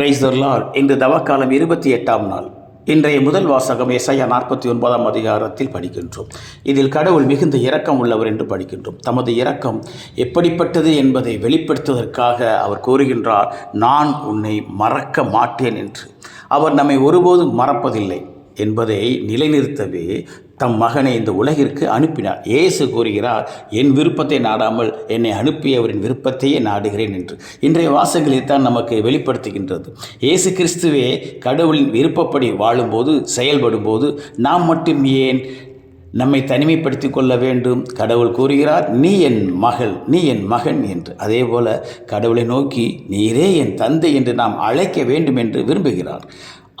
Price Lord இன்று தவக்காலம் இருபத்தி எட்டாம் நாள். இன்றைய முதல் வாசகம் எஸ்ஐயா நாற்பத்தி ஒன்பதாம் அதிகாரத்தில் படிக்கின்றோம். இதில் கடவுள் மிகுந்த இரக்கம் உள்ளவர் என்று படிக்கின்றோம். தமது இரக்கம் எப்படிப்பட்டது என்பதை வெளிப்படுத்துவதற்காக அவர் கூறுகின்றார் நான் உன்னை மறக்க மாட்டேன் என்று. அவர் நம்மை ஒருபோதும் மறப்பதில்லை. என்பதை நிலைநிறுத்தவே தம் மகனை இந்த உலகிற்கு அனுப்பினார். இயேசு கூறுகிறார் என் விருப்பத்தை நாடாமல் என்னை அனுப்பியவரின் விருப்பத்தையே நாடுகிறேன் என்று. இன்றைய வாசகங்களில் தான் நமக்கு வெளிப்படுத்துகின்றது. இயேசு கிறிஸ்துவே கடவுளின் விருப்பப்படி வாழும்போது செயல்படும்போது நாம் மட்டும் ஏன் நம்மை தனிமைப்படுத்தி கொள்ள வேண்டும்? கடவுள் கூறுகிறார் நீ என் மகள் நீ என் மகன் என்று. அதே போல கடவுளை நோக்கி நீரே என் தந்தை என்று நாம் அழைக்க வேண்டும் என்று விரும்புகிறார்.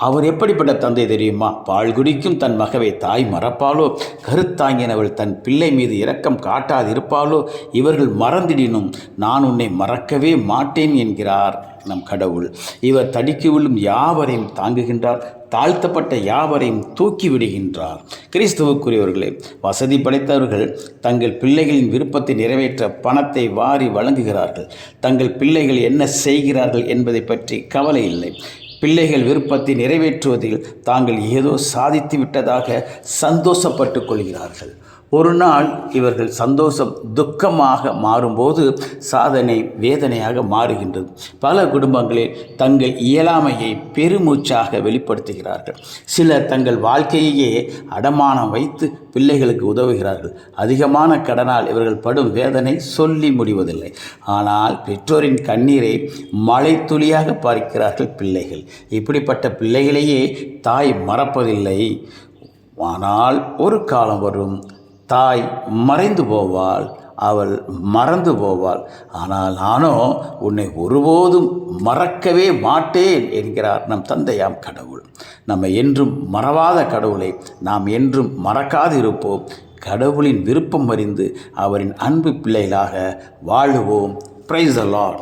அவர் எப்படிப்பட்ட தந்தை தெரியுமா? பால் குடிக்கும் தன் மகவை தாய் மறப்பாலோ கருத்தாங்கினவள் தன் பிள்ளை மீது இரக்கம் காட்டாதிருப்பாலோ இவர்கள் மறந்திடினும் நான் உன்னை மறக்கவே மாட்டேன் என்கிறார் நம் கடவுள். இவர் தடுக்கி விழும் யாவரையும் தாங்குகின்றார் தாழ்த்தப்பட்ட யாவரையும் தூக்கி விடுகின்றார். கிறிஸ்துவுக்குரியவர்களே வசதி படைத்தவர்கள் தங்கள் பிள்ளைகளின் விருப்பத்தை நிறைவேற்ற பணத்தை வாரி வழங்குகிறார்கள். தங்கள் பிள்ளைகள் என்ன செய்கிறார்கள் என்பதை பற்றி கவலை இல்லை. பிள்ளைகள் விருப்பத்தை நிறைவேற்றுவதில் தாங்கள் ஏதோ சாதித்து விட்டதாக சந்தோஷப்பட்டு கொள்கிறார்கள். ஒரு நாள் இவர்கள் சந்தோஷம் துக்கமாக மாறும்போது சாதனை வேதனையாக மாறுகின்றது. பல குடும்பங்களில் தங்கள் இயலாமையை பெருமூச்சாக வெளிப்படுத்துகிறார்கள். சிலர் தங்கள் வாழ்க்கையையே அடமானம் வைத்து பிள்ளைகளுக்கு உதவுகிறார்கள். அதிகமான கடனால் இவர்கள் படும் வேதனை சொல்லி முடிவதில்லை. ஆனால் பெற்றோரின் கண்ணீரை மழை துளியாக பார்க்கிறார்கள் பிள்ளைகள். இப்படிப்பட்ட பிள்ளைகளையே தாய் மறப்பதில்லை. ஆனால் ஒரு காலம் வரும் தாய் மறைந்து போவாள் அவள் மறந்து போவாள். ஆனால் நானோ உன்னை ஒருபோதும் மறக்கவே மாட்டேன் என்கிறார் நம் தந்தையாம் கடவுள். நம்ம என்றும் மறவாத கடவுளை நாம் என்றும் மறக்காது இருப்போம் கடவுளின் விருப்பம் அறிந்து அவரின் அன்பு பிள்ளைகளாக வாழுவோம். Price allot